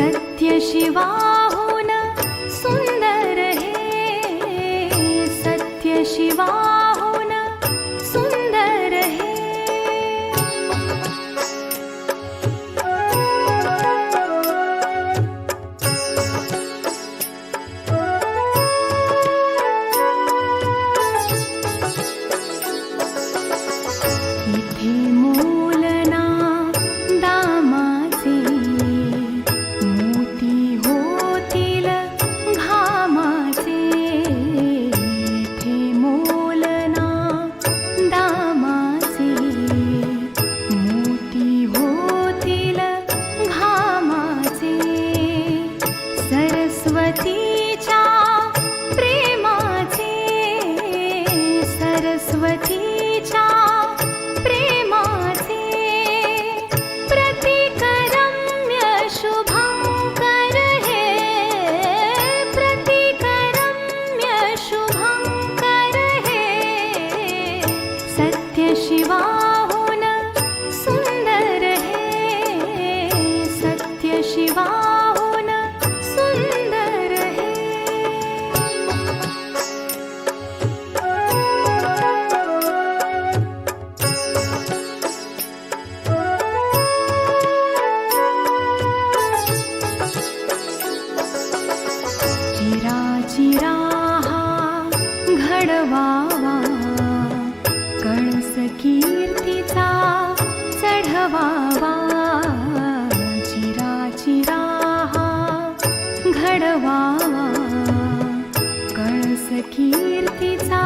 सत्य शिवा सुन्दर सत्य शिवा सरस्वती चिरा चिरा घडवावा. कणस कीर्तीचा चढवावा. चिरा चिरा घडवावा. कणस कीर्तीचा